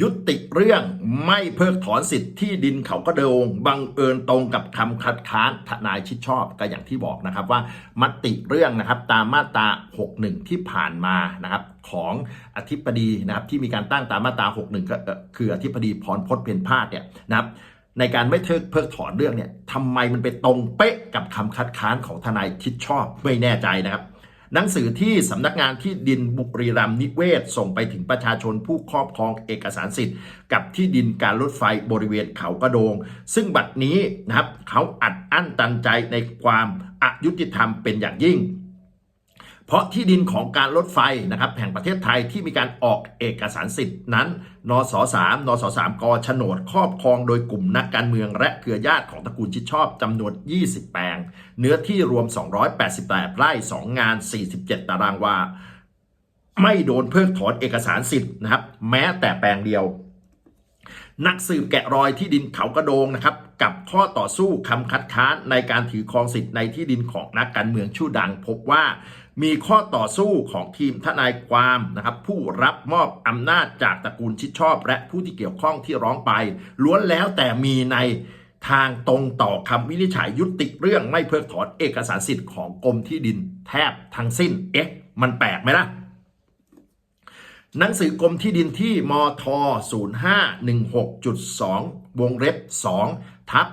ยุติเรื่องไม่เพิกถอนสิทธิ์ที่ดินเขากระโดงบังเอิญตรงกับคำคัดค้านทนายชิดชอบก็อย่างที่บอกนะครับว่ามติเรื่องนะครับตามมาตรา 61 ที่ผ่านมานะครับของอธิบดีนะครับที่มีการตั้งตามมาตรา 61 ก็เอ่อคืออธิบดีพรพจน์เพ็ญพาสเนี่ยนะครับในการไม่เพิกเพิกถอนเรื่องเนี่ยทำไมมันไปตรงเป๊ะกับคำคัดค้านของทนายชิดชอบไม่แน่ใจนะครับ หนังสือที่สำนักงานที่ดินบุรีรัมนิเวศ ส่งไปถึงประชาชนผู้ครอบครองเอกสารสิทธิ์ กับที่ดินการรถไฟบริเวณเขากระโดง ซึ่งบัดนี้นะครับเขาอัดอั้นตันใจในความอายุติธรรมเป็นอย่างยิ่ง เพราะที่ดินของการรถไฟนะครับแห่งประเทศไทยที่มีการออกเอกสารสิทธิ์นั้น นส3นส3กโฉนดครอบครองโดยกลุ่มนักการเมืองและเครือญาติของตระกูลชิดชอบจำนวน 20 แปลง เนื้อที่รวม 288 ไร่ 2 งาน 47 ตารางวา ไม่โดนเพิกถอนเอกสารสิทธิ์นะครับ แม้แต่แปลงเดียว นักสืบแกะรอยที่ดินเขากระโดงนะครับ กับข้อต่อสู้คำคัดค้านในการถือครองสิทธิ์ในที่ดินของนักการเมืองชื่อดัง พบว่ามีข้อต่อสู้ของทีมทนายความนะครับผู้รับมอบอำนาจจากตระกูลชิดชอบ และผู้ที่เกี่ยวข้องที่ร้องไป ล้วนแล้วแต่มีในทางตรงต่อคำวินิจฉัยยุติเรื่องไม่เพิกถอนเอกสารสิทธิ์ของกรมที่ดินแทบทั้งสิ้น เอ๊ะ มันแปลกไหมล่ะหนังสือกรมที่ดินที่มท 0516.2 วงเล็บ 2 ทับ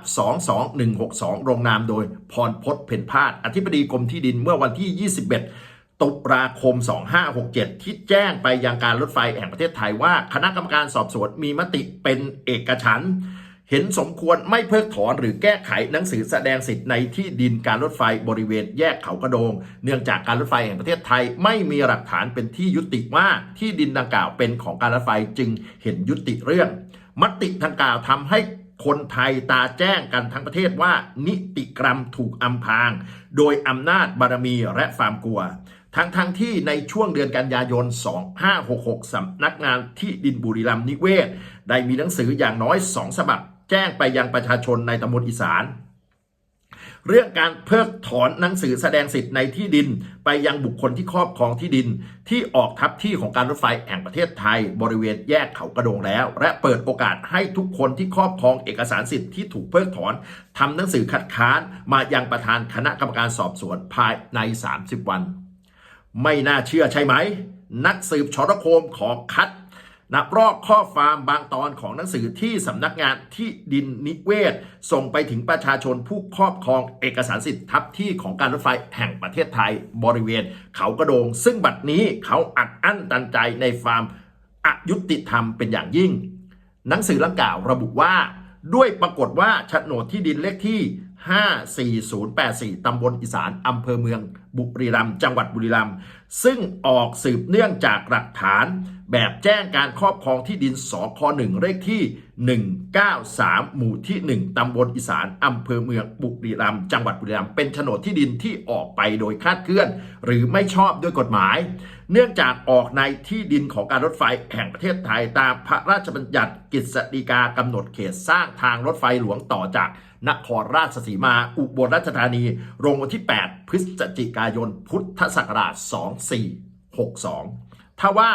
22162ลงนามโดยพรพจน์เพ็ญพาสอธิบดีกรมที่ดินเมื่อวันที่ 21ตุลาคม 2567 ที่แจ้งไปยังการรถไฟแห่งประเทศไทยว่า คณะกรรมการสอบสวนมีมติเป็นเอกฉันเห็นสมควรไม่เพิกถอนหรือแก้ไขหนังสือแสดงสิทธิ์ในที่ดินการรถไฟบริเวณแยกเขากระโดง เนื่องจากการรถไฟแห่งประเทศไทย ไม่มีหลักฐานเป็นที่ยุติว่าที่ดินดังกล่าวเป็นของการรถไฟจึงเห็นยุติเรื่อง มติดังกล่าวทำให้ คนไทยตาแจ้งกันทั้งประเทศว่า นิติกรรมถูกอำพราง โดยอำนาจบารมีและความกลัว ทั้งทั้งที่ในช่วงเดือนกันยายน 2566สำนักงานที่ดินบุรีรัมย์นิเวศ ได้มีหนังสืออย่างน้อยสองฉบับ แจ้งไปยังประชาชนในตำบลอีสาน เรื่องการเพิกถอนหนังสือแสดงสิทธิ์ในที่ดิน ไปยังบุคคลที่ครอบครองที่ดิน ที่ออกทับที่ของการรถไฟแห่งประเทศไทย บริเวณแยกเขากระโดงแล้ว และเปิดโอกาสให้ทุกคนที่ครอบครองเอกสารสิทธิ์ที่ถูกเพิกถอนทำหนังสือคัดค้านมายังประธานคณะกรรมการสอบสวนภายใน 30 วัน ไม่น่าเชื่อใช่ไหม นักสืบชรโคมขอคัด นับรอกข้อความบางตอนของหนังสือที่สำนักงานที่ดินนิเวศ ส่งไปถึงประชาชนผู้ครอบครองเอกสารสิทธิ์ทับที่ของการรถไฟแห่งประเทศไทยบริเวณ เขากระโดง ซึ่งบัดนี้เขาอัดอั้นตันใจในความอายุติธรรมเป็นอย่างยิ่ง หนังสือลังกล่าวระบุว่า ด้วยปรากฏว่าโฉนดที่ดินเลขที่ 54084ตำบลอีสานอำเภอเมือง บุรีรัมย์จังหวัดบุรีรัมย์ซึ่งออกสืบเนื่องจากหลักฐาน แบบแจ้งการครอบครองที่ดินสค1เลขที่ 193 หมู่ที่ 1 ตำบลอีสานอำเภอเมืองบุรีรัมย์จังหวัดบุรีรัมย์เป็นโฉนดที่ดินที่ออกไปโดยคาดเคลื่อน หรือไม่ชอบด้วยกฎหมาย เนื่องจากออกในที่ดินของการรถไฟแห่งประเทศไทยตามพระราชบัญญัติกฤษฎีกากำหนดเขตสร้างทางรถไฟหลวงต่อจากนครราชสีมา อุบลราชธานีลงวันที่ 8 พฤศจิกายนพุทธศักราช 2462 ถ้าว่า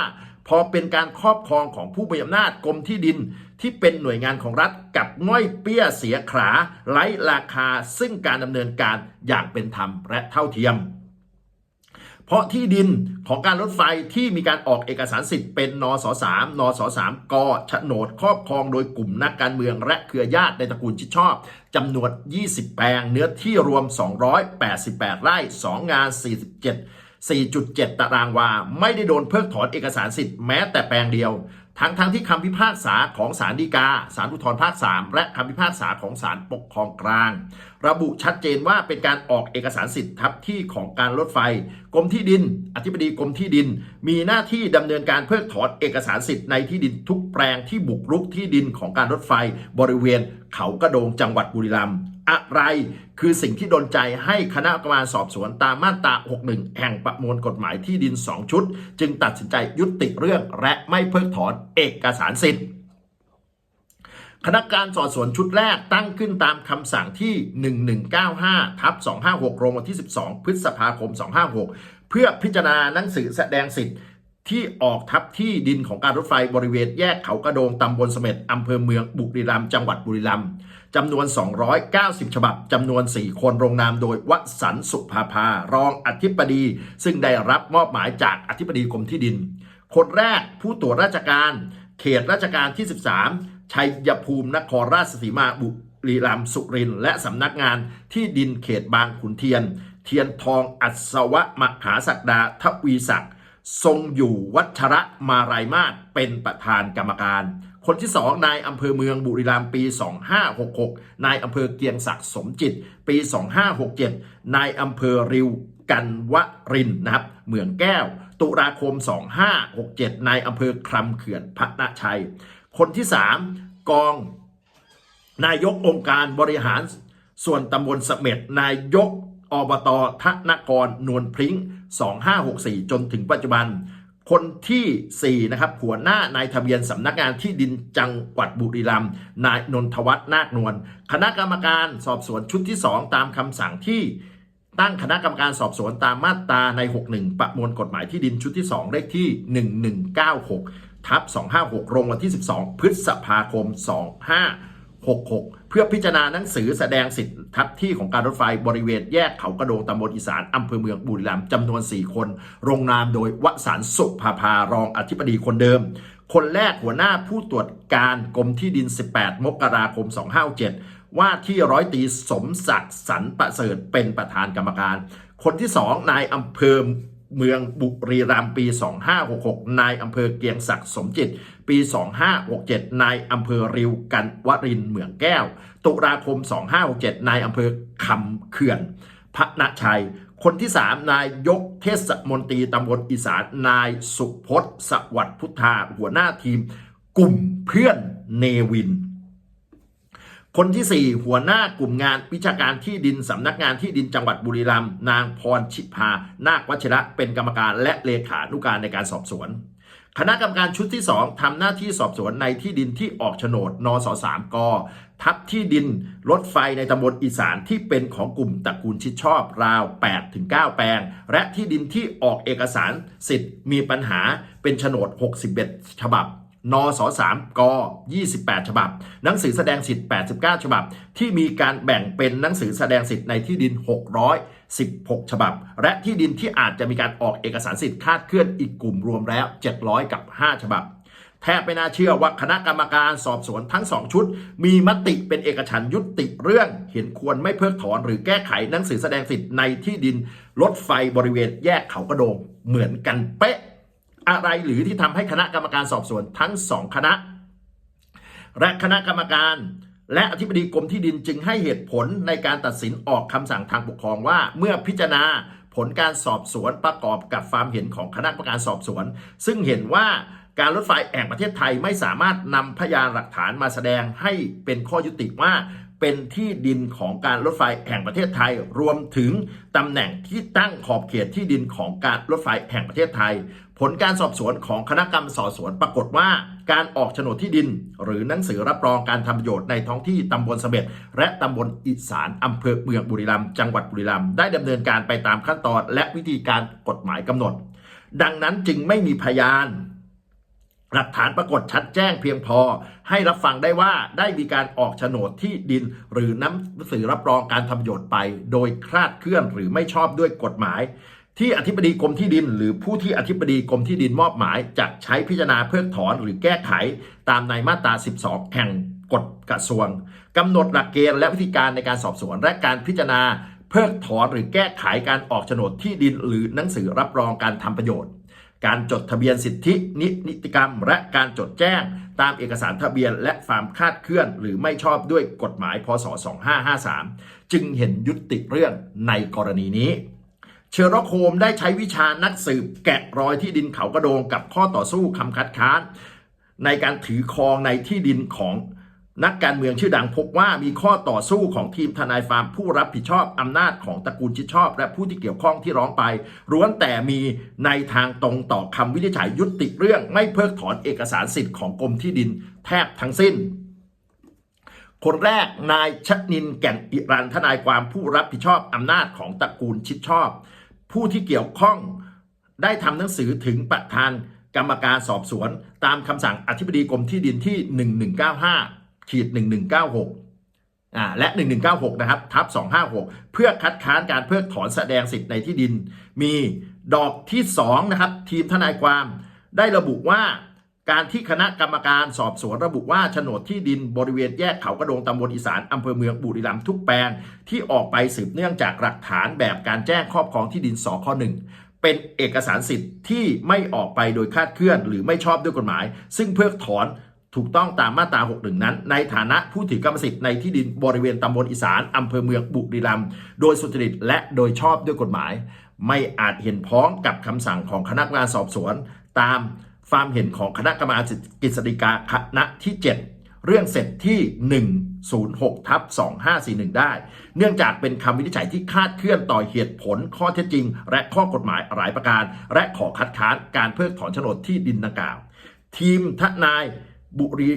พอเป็นการครอบครองของผู้มีอำนาจกรมที่ดินที่เป็นหน่วยงานของรัฐกับง่อยเปี้ยเสียขาไร้ราคาซึ่งการดำเนินการอย่างเป็นธรรมและเท่าเทียม เพราะที่ดินของการรถไฟที่มีการออกเอกสารสิทธิ์เป็นนส3นส3กโฉนดครอบครองโดยกลุ่มนักการเมืองและเครือญาติในตระกูลชิดชอบจำนวน 20 แปลง เนื้อที่รวม 288 ไร่ 2 งาน 47 4.7 ตารางวา ไม่ได้โดนเพิกถอนเอกสารสิทธิ์แม้แต่แปลงเดียว ทั้งทั้งที่คำพิพากษาของศาลฎีกาศาลอุทธรภาค 3 และคำพิพากษาของศาลปกครองกลาง ระบุชัดเจนว่าเป็นการออกเอกสารสิทธิ์ทับที่ของการรถไฟกรมที่ดิน อธิบดีกรมที่ดิน มีหน้าที่ดำเนินการเพิกถอนเอกสารสิทธิ์ในที่ดินทุกแปลงที่บุกรุกที่ดินของการรถไฟ บริเวณเขากระโดงจังหวัดบุรีรัมย์อะไรคือสิ่งที่ดนใจให้คณะกรรมการสอบสวนตามมาตรา 61 แห่งประมวลกฎหมายที่ดิน 2 ชุด จึงตัดสินใจยุติเรื่องและไม่เพิกถอนเอกสารสิทธิ์ คณะการสอบสวนชุดแรกตั้งขึ้นตามคำสั่งที่ 1195ทับ256ลงวันที่ 12 พฤษภาคม 256 เพื่อพิจารณาหนังสือแสดงสิทธิ์ที่ออกทับที่ดินของการรถไฟบริเวณแยกเขากระโดงตำบลเสม็ดอำเภอเมืองบุรีรัมย์จังหวัดบุรีรัมย์จำนวน 290 ฉบับจำนวน 4 คนลงนามโดยวสันสุภาภารองอธิบดี ซึ่งได้รับมอบหมายจากอธิบดีกรมที่ดิน คนแรกผู้ตรวจราชการ เขตราชการที่ 13 ชัยภูมินครราชสีมาบุรีรัมย์สุรินทร์และสำนักงานที่ดินเขตบางขุนเทียน เทียนทองอัศวะมหาศักดาทวีศักดิ์ทรงอยู่วัชระมารายมาศเป็นประธานกรรมการ คนที่สองนายอำเภอเมืองบุรีรัมย์ปี 2566 นายอำเภอเกียงศักดิ์สมจิต ปี 2567 นายอำเภอริวกันวรินนะครับเหมืองแก้ว ตุลาคม 2567 นายอำเภอคลำเขื่อนพระนชัย คนที่ 3 กอง นายกองค์การบริหารส่วนตำบลเสม็ดนายกอบตทนกรนวลพริ้ง 2564 จนถึงปัจจุบัน คนที่ 4 นะครับ หัวหน้านายทะเบียนสำนักงานที่ดินจังหวัดบุรีรัมย์นายนนทวัฒน์นาคนวลคณะกรรมการสอบสวนชุดที่ 2 ตามคำสั่งที่ตั้งคณะกรรมการสอบสวนตามมาตราใน 61 ประมวลกฎหมายที่ดินชุดที่ 2 เลขที่ 1196 ทับ256ลงวันที่ 12 พฤษภาคม 2566 เพื่อพิจารณาหนังสือแสดงสิทธิทับที่ของการรถไฟบริเวณแยกเขากระโดงตำบลอีสานอำเภอเมืองบุรีรัมย์จำนวน 4 คนลงนามโดยวสันสุภาภารองอธิบดีคนเดิม คนแรกหัวหน้าผู้ตรวจการกรมที่ดิน 18 มกราคม 257ว่าที่ร้อยตีสมศักดิ์สันประเสริฐเป็นประธานกรรมการ คนที่2นายอำเภอ เมืองบุรีรัมย์ปี 2566 นายอำเภอเกียงศักดิ์สมจิต ปี 2567 นายอำเภอริวกันวรินเหมืองแก้ว ตุลาคม 2567 นายอำเภอคำเขื่อนพระนชัย คนที่ 3 นายยกเทศมนตรีตำบลอีสาน นายสุพจน์สวัสดิ์พุทธา หัวหน้าทีม กลุ่มเพื่อนเนวิน คนที่ 4 หัวหน้ากลุ่มงานวิชาการที่ดินสำนักงานที่ดินจังหวัดบุรีรัมย์นางพรชิพา นาควัชระเป็นกรรมการและเลขานุการในการสอบสวน คณะกรรมการชุดที่ 2ทำหน้าที่สอบสวนในที่ดินที่ออกโฉนดนสสามกทับที่ดินรถไฟในตำบลอีสานที่เป็นของกลุ่มตระกูลชิดชอบราว 8-9 แปลง และที่ดินที่ออกเอกสารสิทธิ์มีปัญหาเป็นโฉนด 61 ฉบับ นส3ก28 ฉบับ หนังสือแสดงสิทธิ์ 89 ฉบับ ที่มีการแบ่งเป็นหนังสือแสดงสิทธิ์ในที่ดิน 616 ฉบับ และที่ดินที่อาจจะมีการออกเอกสารสิทธิ์คาดเคลื่อนอีกกลุ่มรวมแล้ว 700 กับ 5 ฉบับ แทบไม่น่าเชื่อว่าคณะกรรมการสอบสวนทั้งสองชุด มีมติเป็นเอกฉันยุติเรื่อง เห็นควรไม่เพิกถอนหรือแก้ไขหนังสือแสดงสิทธิ์ในที่ดินรถไฟบริเวณแยกเขากระโดงเหมือนกันเป๊ะ อะไรหรือที่ทำให้คณะกรรมการสอบสวนทั้งสองคณะ และคณะกรรมการ และอธิบดีกรมที่ดินจึงให้เหตุผลในการตัดสินออกคำสั่งทางปกครองว่า เมื่อพิจารณาผลการสอบสวนประกอบกับความเห็นของคณะกรรมการสอบสวน ซึ่งเห็นว่าการรถไฟแห่งประเทศไทยไม่สามารถนำพยานหลักฐานมาแสดงให้เป็นข้อยุติว่า เป็นที่ดินของการรถไฟแห่งประเทศไทย รวมถึงตำแหน่งที่ตั้งขอบเขตที่ดินของการรถไฟแห่งประเทศไทย ผลการสอบสวนของคณะกรรมสอบสวนปรากฏว่าการออกโฉนดที่ดิน หรือหนังสือรับรองการทำประโยชน์ในท้องที่ตำบลเสม็ดและตำบลอีสานอำเภอเมืองบุรีรัมย์จังหวัดบุรีรัมย์ได้ดำเนินการไปตามขั้นตอนและวิธีการกฎหมายกำหนด ดังนั้นจึงไม่มีพยาน หลักฐานปรากฏชัดแจ้งเพียงพอ ให้รับฟังได้ว่าได้มีการออกโฉนดที่ดิน หรือหนังสือรับรองการทำประโยชน์ไป โดยคลาดเคลื่อนหรือไม่ชอบด้วยกฎหมาย ที่อธิบดีกรมที่ดิน หรือผู้ที่อธิบดีกรมที่ดินมอบหมายจะใช้พิจารณาเพิกถอนหรือแก้ไขตามในมาตรา 12 แห่งกฎกระทรวงกำหนดหลักเกณฑ์และวิธีการในการสอบสวน และการพิจารณาเพิกถอนหรือแก้ไขการออกโฉนดที่ดิน หรือหนังสือรับรองการทำประโยชน์ การจดทะเบียนสิทธินินิติกรรม และการจดแจ้ง ตามเอกสารทะเบียน และความคาดเคลื่อน หรือไม่ชอบด้วยกฎหมายพศ 2553 จึงเห็นยุติเรื่องในกรณีนี้ เชอร์ล็อกโฮมได้ใช้วิชานักสืบแกะรอยที่ดินเขากระโดงกับข้อต่อสู้คำคัดค้าน ในการถือครองในที่ดินของนักการเมืองชื่อดังพบว่ามีข้อต่อสู้ของทีมทนายฟาร์มผู้รับผิดชอบอำนาจของตระกูลชิดชอบ และผู้ที่เกี่ยวข้องที่ร้องไปล้วนแต่มีในทางตรงต่อคำวินิจฉัยยุติเรื่องไม่เพิกถอนเอกสารสิทธิ์ของกรมที่ดินแทบทั้งสิ้น คนแรกนายชนินแก่นอิรันทนายความผู้รับผิดชอบอำนาจของตระกูลชิดชอบ ผู้ที่เกี่ยวข้องได้ทำหนังสือถึงประธานกรรมการสอบสวน ตามคำสั่งอธิบดีกรมที่ดินที่ 1195ขีด1196อ่าและ 1196 นะครับ ทับ 256 เพื่อคัดค้านการเพิกถอนแสดงสิทธิ์ในที่ดิน มีดอกที่ 2 นะครับ ทีมทนายความได้ระบุว่า การที่คณะกรรมการสอบสวนระบุว่าโฉนดที่ดินบริเวณแยกเขากระโดงตำบลอีสานอำเภอเมืองบุรีรัมย์ทุกแปลง ที่ออกไปสืบเนื่องจากหลักฐานแบบการแจ้งครอบครองที่ดินสคหนึ่งเป็นเอกสารสิทธิ์ที่ไม่ออกไปโดยคาดเคลื่อน หรือไม่ชอบด้วยกฎหมาย ซึ่งเพิกถอนถูกต้องตามมาตรา 61 นั้น ในฐานะผู้ถือกรรมสิทธิ์ในที่ดินบริเวณตำบลอีสานอำเภอเมืองบุรีรัมย์โดยสุจริตและโดยชอบด้วยกฎหมาย ไม่อาจเห็นพ้องกับคำสั่งของคณะกรรมการสอบสวนตาม ความเห็นของคณะกรรมการกฤษฎีกาคณะที่ 7 เรื่องเสร็จที่ 106ทับ2541 ได้ เนื่องจากเป็นคำวินิจฉัยที่คาดเคลื่อนต่อเหตุผลข้อเท็จจริง และข้อกฎหมายหลายประการ และขอคัดค้านการเพิกถอนโฉนดที่ดินดังกล่าว ทีมทนายบุรี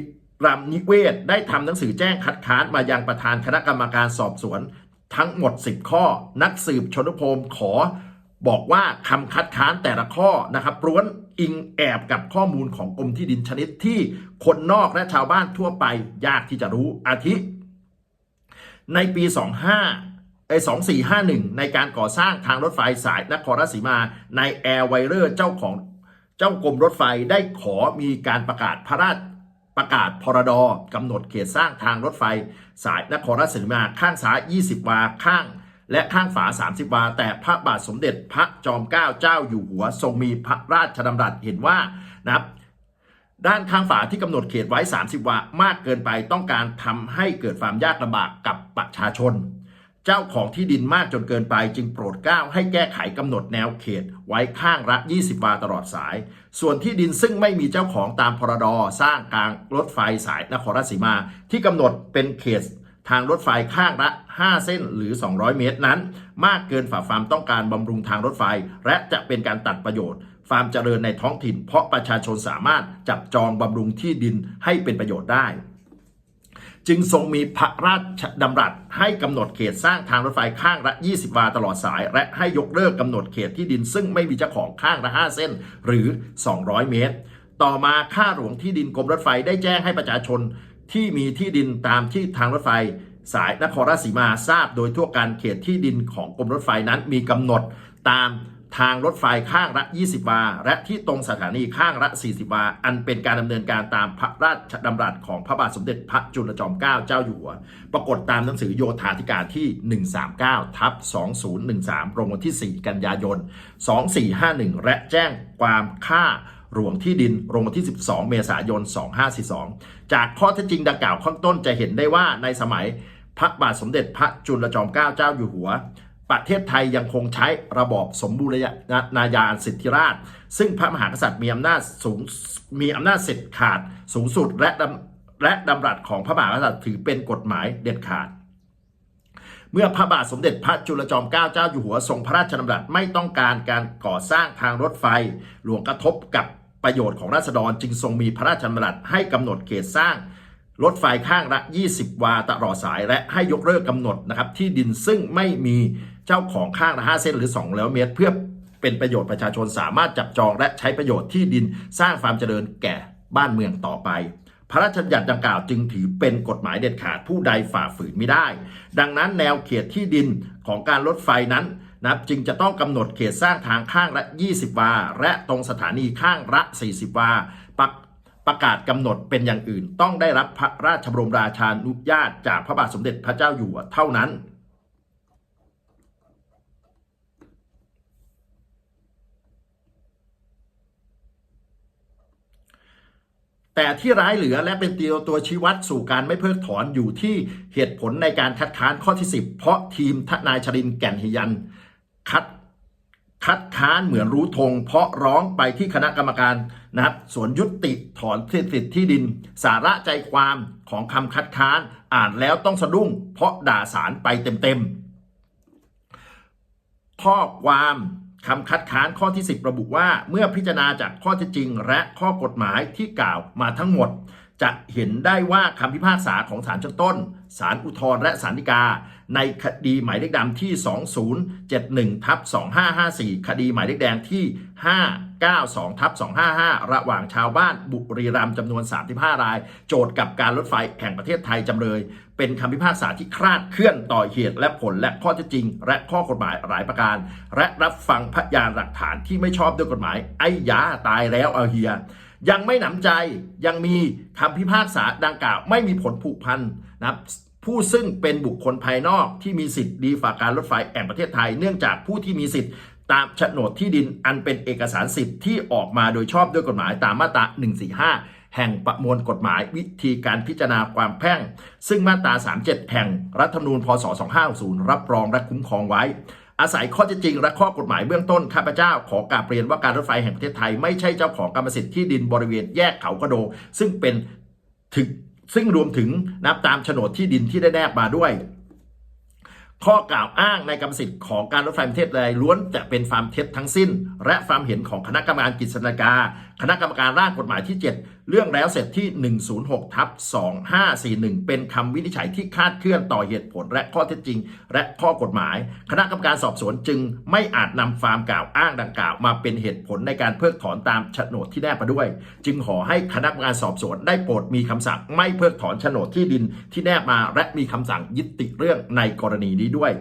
รัมย์นิเวศได้ทำหนังสือแจ้งคัดค้านมายังประธานคณะกรรมการสอบสวน ทั้งหมด 10 ข้อ นักสืบชนพมขอ บอกว่าคำคัดค้านแต่ละข้อนะครับล้วน อิงแอบกับข้อมูลของกรมที่ดินชนิดที่คนนอกและชาวบ้านทั่วไปยากที่จะรู้อาทิ ในปี 25ไอ้2451 ในการก่อสร้างทางรถไฟสายนครราชสีมาในแอร์ไวเลอร์เจ้าของเจ้ากรมรถไฟได้ขอมีการประกาศพระราชประกาศพรดกำหนดเขตสร้างทางรถไฟ สายนครราชสีมาข้างซ้าย 20 วาข้าง และข้างฝา 30 วา แต่พระบาทสมเด็จพระจอมเกล้าเจ้าอยู่หัวทรงมีพระราชดำรัสเห็นว่านะครับด้านข้างฝาที่กำหนดเขตไว้ 30 วามากเกินไปต้องการทำให้เกิดความยากลำบากกับประชาชน เจ้าของที่ดินมากจนเกินไปจึงโปรดเกล้าให้แก้ไขกำหนดแนวเขตไว้ข้างละ 20 วาตลอดสาย ส่วนที่ดินซึ่งไม่มีเจ้าของตามพรดสร้างกลางรถไฟสายนครราชสีมา ที่กำหนดเป็นเขต ทางรถไฟข้างละ 5 เส้นหรือ 200 เมตรนั้น มากเกินฝ่าความต้องการบำรุงทางรถไฟ และจะเป็นการตัดประโยชน์ความเจริญในท้องถิ่น เพราะประชาชนสามารถจับจองบำรุงที่ดินให้เป็นประโยชน์ได้ จึงทรงมีพระราชดำรัสให้กำหนดเขตสร้างทางรถไฟข้างละ 20 วาตลอดสาย และให้ยกเลิกกำหนดเขตที่ดิน ซึ่งไม่มีเจ้าของข้างละ 5 เส้นหรือ 200 เมตร ต่อมาข้าหลวงที่ดินกรมรถไฟได้แจ้งให้ประชาชน ที่มีที่ดินตามที่ทางรถไฟ สายนครราชสีมาทราบ โดยทั่วกันเขตที่ดินของกรมรถไฟนั้นมีกำหนดตามทางรถไฟข้างละ 20 วา และที่ตรงสถานีข้างละ 40 วา อันเป็นการดำเนินการตามพระราชดำรัสของพระบาทสมเด็จพระจุลจอมเกล้าเจ้าอยู่หัว ปรากฏตามหนังสือโยธาธิการที่ 139 ทับ 2013ลงวันที่ 4 กันยายน 2451 และแจ้งความค่า หลวงที่ดินลงวันที่ 12 เมษายน 2542 จากข้อเท็จจริงดังกล่าวข้างต้นจะเห็นได้ว่าในสมัยพระบาทสมเด็จพระจุลจอมเกล้าเจ้าอยู่หัว ประเทศไทยยังคงใช้ระบอบสมบูรณาญาสิทธิราช ซึ่งพระมหากษัตริย์มีอำนาจสูงมีอำนาจเสร็จขาดสูงสุดและและดำรัสของพระมหากษัตริย์ถือเป็นกฎหมายเด็ดขาดเมื่อพระบาทสมเด็จพระจุลจอมเกล้าเจ้าอยู่หัวทรงพระราชดำรัสไม่ต้องการการก่อสร้างทางรถไฟ หลวงกระทบกับ ประโยชน์ของราษฎรจึงทรงมีพระราชดำรัสให้กำหนดเขตสร้าง รถไฟข้างละ 20 วาตลอดสาย และให้ยกเลิกกำหนดนะครับที่ดินซึ่งไม่มีเจ้าของข้างละ5เส้นหรือ200เมตร เพื่อเป็นประโยชน์ประชาชนสามารถจับจองและใช้ประโยชน์ที่ดินสร้างความเจริญแก่บ้านเมืองต่อไป พระราชบัญญัติดังกล่าวจึงถือเป็นกฎหมายเด็ดขาดผู้ใดฝ่าฝืนไม่ได้ ดังนั้นแนวเขตที่ดินของการรถไฟนั้น นะครับจึงจะต้องกำหนดเขตสร้างทางข้างละ 20 วา และตรงสถานีข้างละ 40 วาประประกาศกำหนดเป็นอย่างอื่น ต้องได้รับพระราชบรมราชานุญาตจากพระบาทสมเด็จพระเจ้าอยู่หัวเท่านั้น แต่ที่ร้ายเหลือและเป็นตัวตัวชี้วัดสู่การไม่เพิกถอนอยู่ที่เหตุผลในการคัดค้านข้อที่ 10 เพราะทีมทนายชรินแก่นหิยัน คัดคัดค้านเหมือนรู้ธงเพราะร้องไปที่คณะกรรมการนะครับส่วนยุติถอนสิทธิ์ที่ดิน สาระใจความของคำคัดค้านอ่านแล้วต้องสะดุ้ง เพราะด่าสารไปเต็มๆข้อความคำคัดค้านข้อที่ 10 ระบุว่า เมื่อพิจารณาจากข้อเท็จจริง และข้อกฎหมายที่กล่าวมาทั้งหมด จะเห็นได้ว่าคำพิพากษาของศาลชั้นต้น ศาลอุทธรณ์และศาลฎีกา ในคดีหมายเลขดำที่ 2071ทับ2554 คดีหมายเลขแดงที่ 592ทับ255 ระหว่างชาวบ้านบุรีรัมย์จำนวน 35 ราย โจทย์กับการรถไฟแห่งประเทศไทยจำเลย เป็นคำพิพากษาที่คลาดเคลื่อนต่อเหตุและผลและข้อเท็จจริง และข้อกฎหมายหลายประการ และรับฟังพยานหลักฐานที่ไม่ชอบด้วยกฎหมายไอ้ยาตายแล้วเอาเฮีย ยังไม่หนำใจยังมีคำพิพากษาดังกล่าว ไม่มีผลผูกพันนะครับผู้ซึ่งเป็นบุคคลภายนอกที่มีสิทธิ์ดีฝากการรถไฟแห่งประเทศไทย เนื่องจากผู้ที่มีสิทธิ์ตามโฉนดที่ดินอันเป็นเอกสารสิทธิ์ที่ออกมาโดยชอบด้วยกฎหมายตามมาตรา 145 แห่งประมวลกฎหมายวิธีการพิจารณาความแพ่ง ซึ่งมาตรา 37 แห่งรัฐธรรมนูญพศ 2560 รับรองและคุ้มครองไว้ อาศัยข้อเท็จจริงและข้อกฎหมายเบื้องต้นข้าพเจ้าขอกราบเรียนว่าการรถไฟแห่งประเทศไทยไม่ใช่เจ้าของกรรมสิทธิ์ที่ดินบริเวณแยกเขากระโดงซึ่งเป็นถึงซึ่งรวมถึงนับตามโฉนดที่ดินที่ได้แนบมาด้วย ข้อกล่าวอ้างในกรรมสิทธิ์ของการรถไฟประเทศใดล้วนแต่เป็นความเท็จทั้งสิ้น และความเห็นของคณะกรรมการกฤษฎีการคณะกรรมการร่างกฎหมายที่ 7 เรื่องแล้วเสร็จที่ 106ทับ2541 เป็นคำวินิจฉัยที่คาดเคลื่อนต่อเหตุผลและข้อเท็จจริง และข้อกฎหมาย คณะกรรมการสอบสวนจึงไม่อาจนำความกล่าวอ้างดังกล่าว มาเป็นเหตุผลในการเพิกถอนตามโฉนดที่แนบมาด้วย จึงขอให้คณะกรรมการสอบสวนได้โปรดมีคำสั่งไม่เพิกถอนโฉนดที่ดินที่แนบมา และมีคำสั่งยุติเรื่องในกรณีนี้ด้วย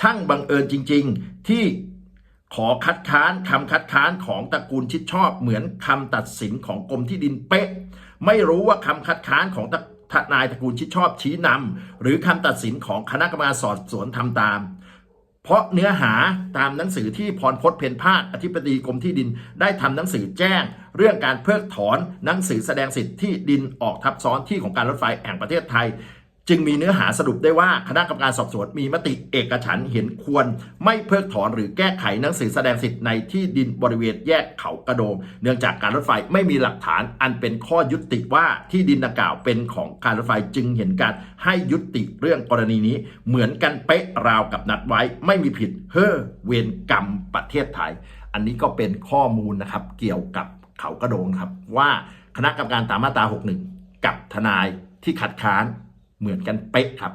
ช่างบังเอิญจริง ๆ ที่ ขอคัดค้านคำคัดค้านของตระกูลชิดชอบ เหมือนคำตัดสินของกรมที่ดินเป๊ะ ไม่รู้ว่าคำคัดค้านของทนายตระกูลชิดชอบชี้นำหรือคำตัดสินของคณะกรรมการสอบสวนทำตาม เพราะเนื้อหาตามหนังสือที่พรพจน์เพนพาดอธิบดีกรมที่ดินได้ทำหนังสือแจ้ง เรื่องการเพิกถอนหนังสือแสดงสิทธิ์ที่ดินออกทับซ้อนที่ของการรถไฟแห่งประเทศไทย จึงมีเนื้อหาสรุปได้ว่าคณะกรรมการสอบสวนมีมติเอกฉันเห็นควร ไม่เพิกถอนหรือแก้ไขหนังสือแสดงสิทธิ์ในที่ดินบริเวณแยกเขากระโดง เนื่องจากการรถไฟไม่มีหลักฐานอันเป็นข้อยุติว่าที่ดินดังกล่าวเป็นของการรถไฟจึงเห็นการให้ยุติเรื่องกรณีนี้ เหมือนกันเป๊ะราวกับนัดไว้ ไม่มีผิดเฮ้อเวรกรรมประเทศไทย อันนี้ก็เป็นข้อมูลนะครับเกี่ยวกับเขากระโดงครับว่าคณะกรรมการตามมาตรา 61 กับทนายที่ขัดค้าน เหมือนกันเป๊ะครับ